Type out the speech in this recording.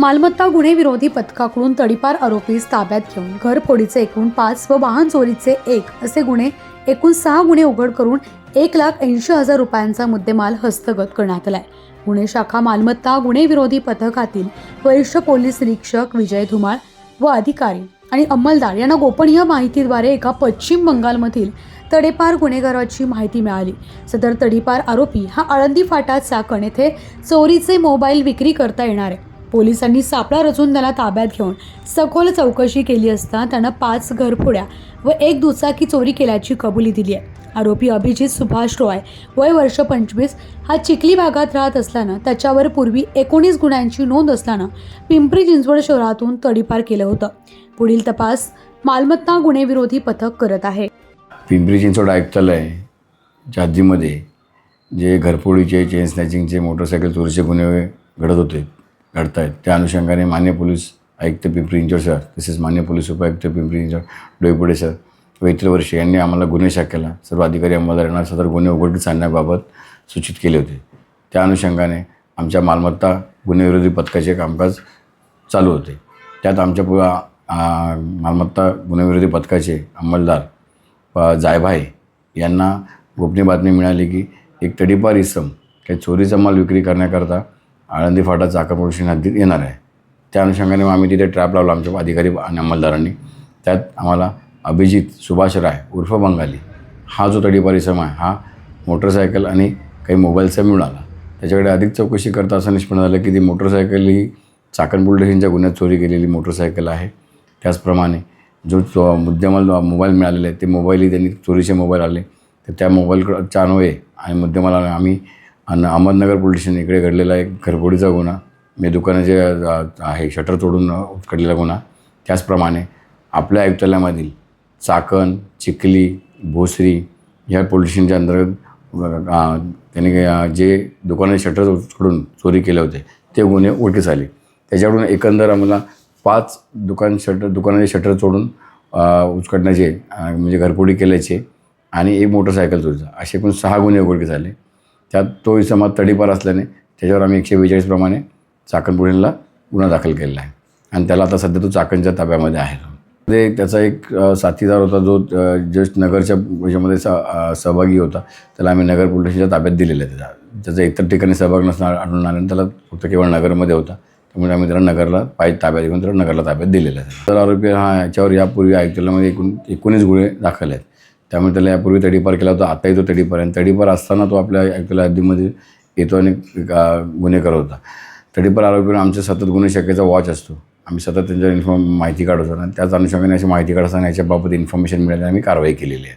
मालमत्ता गुन्हे विरोधी पथकाकडून तडीपार आरोपीस ताब्यात घेऊन घरफोडीचे एकूण पाच व वाहन चोरीचे एक असे गुन्हे एकूण सहा गुन्हे उघड करून एक लाख ऐंशी हजार रुपयांचा मुद्देमाल हस्तगत करण्यात आलाय. गुन्हे शाखा मालमत्ता गुन्हे विरोधी पथकातील वरिष्ठ पोलीस निरीक्षक विजय धुमाळ व अधिकारी आणि अंमलदार यांना गोपनीय माहितीद्वारे एका पश्चिम बंगालमधील तडेपार गुन्हेगाराची माहिती मिळाली. सदर तडीपार आरोपी हा आळंदी फाटा चाकण येथे चोरीचे मोबाईल विक्री करता येणार आहे. पोलिसांनी सापळा रचून त्याला ताब्यात घेऊन सखोल चौकशी केली असता त्यानं पाच घरफोड्या व एक दुचाकी चोरी केल्याची कबुली दिली आहे. आरोपी अभिजित सुभाष रॉय वय वर्ष पंचवीस हा चिखली भागात राहत असल्यानं त्याच्यावर पूर्वी एकोणीस गुन्ह्यांची नोंद असल्यानं पिंपरी चिंचवड शहरातून तडीपार केलं होतं. पुढील तपास मालमत्ता गुन्हेविरोधी पथक करत आहे. पिंपरी चिंचवड आयुक्तालय जादीमध्ये जे घरफोडीचे चेन स्नॅचिंगचे मोटरसायकल चोरीचे गुन्हे घडत होते घडत आहेत त्या अनुषंगाने मान्य पोलीस आयुक्त पिंपरी चिंचवड सर तसेच मान्य पोलीस उपायुक्त पिंपरी चिंचवड डोईपुडे सर वैत्र वर्षे यांनी आम्हाला गुन्हे शाखेला सर्व अधिकारी अंमलदारांना सदर गुन्हे उघडकीस आणण्याबाबत सूचित केले होते. त्या अनुषंगाने आमच्या मालमत्ता गुन्हेविरोधी पथकाचे कामकाज चालू होते. त्यात आमच्या पु मालमत्ता गुन्हेविरोधी पथकाचे अंमलदार जायभाई यांना गोपनीय बातमी मिळाली की एक तडीपार इसम काही चोरीचा माल विक्री करण्याकरता आळंदी फाटा चाकरपुरुषी नदीत येणार आहे. त्या अनुषंगाने मग आम्ही तिथे ट्रॅप लावला आमच्या अधिकारी आणि अंमलदारांनी. त्यात आम्हाला अभिजित सुभाष राय उर्फ बंगाली हा जो तडी परिश्रम आहे हा मोटरसायकल आणि काही मोबाईलचा मिळाला त्याच्याकडे अधिक चौकशी करता असं निष्पन्न झालं की ती मोटरसायकल ही चाकण बुलढेशींच्या गुन्ह्यात चोरी केलेली मोटरसायकल आहे. त्याचप्रमाणे जो चो मुद्देमाल मोबाईल मिळालेले आहेत ते मोबाईलही त्यांनी चोरीचे मोबाईल आले. तर त्या मोबाईलच्या चानवे आणि मुद्देमाला आम्ही आणि अहमदनगर पोलीस स्टेशन इकडे घडलेला एक घरफोडीचा गुन्हा. म्हणजे मी दुकानाचे आहे शटर तोडून उचकडलेला गुन्हा. त्याचप्रमाणे आपल्या आयुक्तालयामधील चाकण चिखली भोसरी ह्या पोलीस स्टेशनच्या अंतर्गत त्याने जे दुकानाचे शटर उचकडून चोरी केले होते ते गुन्हे उघडकीस आले. त्याच्याकडून एकंदर आम्हाला पाच दुकान शटर दुकानाचे शटर तोडून उचकटण्याचे उचकडण्याचे म्हणजे घरफोडी केल्याचे आणि एक मोटरसायकल चोरीचा असे एकूण सहा गुन्हे उघडकीस आले. त्यात तो इसमात तडीपार असल्याने त्याच्यावर आम्ही एकशे बेचाळीसप्रमाणे चाकण पोलिसांना गुन्हा दाखल केलेला आहे. आणि त्याला आता सध्या तो चाकणच्या ताब्यामध्ये आहे. ते त्याचा एक साथीदार होता जो जस्ट नगरच्या याच्यामध्ये स सहभागी होता. त्याला आम्ही नगर पोलिसांच्या ताब्यात दिलेलं आहे. त्याचा त्याचा इतर ठिकाणी सहभाग नसणार आढळून आल्याने त्याला फक्त केवळ नगरमध्ये होता. त्यामुळे आम्ही त्याला नगरला पाहिजे ताब्यात घेऊन त्याला नगरला ताब्यात दिलेलं आहे. तर आरोपी हा याच्यावर यापूर्वी आयुक्तालयामध्ये एकूण एकोणीस गुन्हे दाखल आहेत. त्यामुळे त्याला यापूर्वी तडीपार केला होता आताही तो तडीपार आहे. आणि तडीपार असताना तो आपल्या आयुक्तालय हद्दीमध्ये येतो आणि गुन्हे करत होता. तडीपार आरोपीवर आमच्या सतत गुन्हे शाखेचा वॉच असतो. आम्ही सतत त्यांच्या इन्फॉर्म माहिती काढतो आणि त्याच अनुषंगाने अशी माहिती काढताना याच्याबाबत इन्फॉर्मेशन मिळाली आम्ही कारवाई केलेली आहे.